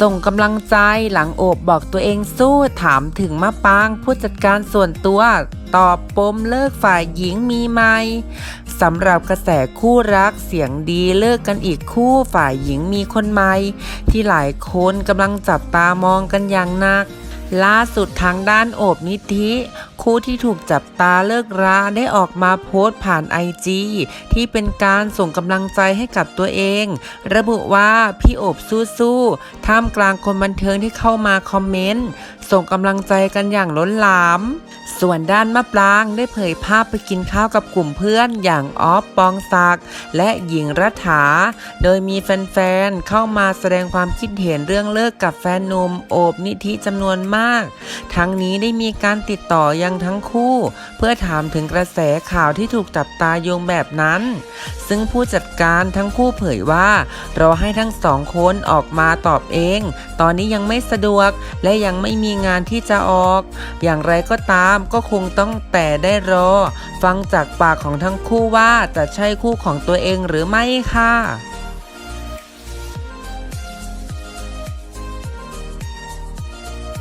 ส่งกำลังใจหลังโอบบอกตัวเองสู้ถามถึงมะปางผู้จัดการส่วนตัว ตอบปมเลิกฝ่ายหญิงมีไหมสำหรับกระแสคู่รักเสียงดีเลิกกันอีกคู่ฝ่ายหญิงมีคนใหม่ที่หลายคนกำลังจับตามองกันอย่างหนัก ล่าสุดทางด้านโอบนิธิ คู่ที่ถูกจับตาเลิกราได้ออกมาโพสต์ผ่านไอจีที่เป็นการส่งกำลังใจให้กับตัวเอง ระบุว่าพี่โอบสู้ๆท่ามกลางคนบันเทิงที่เข้ามาคอมเมนต์ ส่งกำลังใจกันอย่างล้นหลาม ส่วนด้านมะปรางได้เผยภาพไปกินข้าวกับกลุ่มเพื่อนอย่างออฟปองศักดและหญิงรัฐา โดยมีแฟนๆเข้ามาแสดงความคิดเห็นเรื่องเลิกกับแฟนหนุ่มโอบนิธิจำนวนมาก ทั้งนี้ได้มีการติดต่อยังทั้งคู่ เพื่อถามถึงกระแสข่าวที่ถูกจับตาโยงแบบนั้น ซึ่งผู้จัดการทั้งคู่เผยว่ารอให้ทั้งสองคนออกมาตอบเอง ตอนนี้ยังไม่สะดวกและยังไม่มีงานที่จะออก อย่างไรก็ตามก็คงต้องแต่ได้รอ ฟังจากปากของทั้งคู่ว่าจะใช่คู่ของตัวเองหรือไม่ค่ะ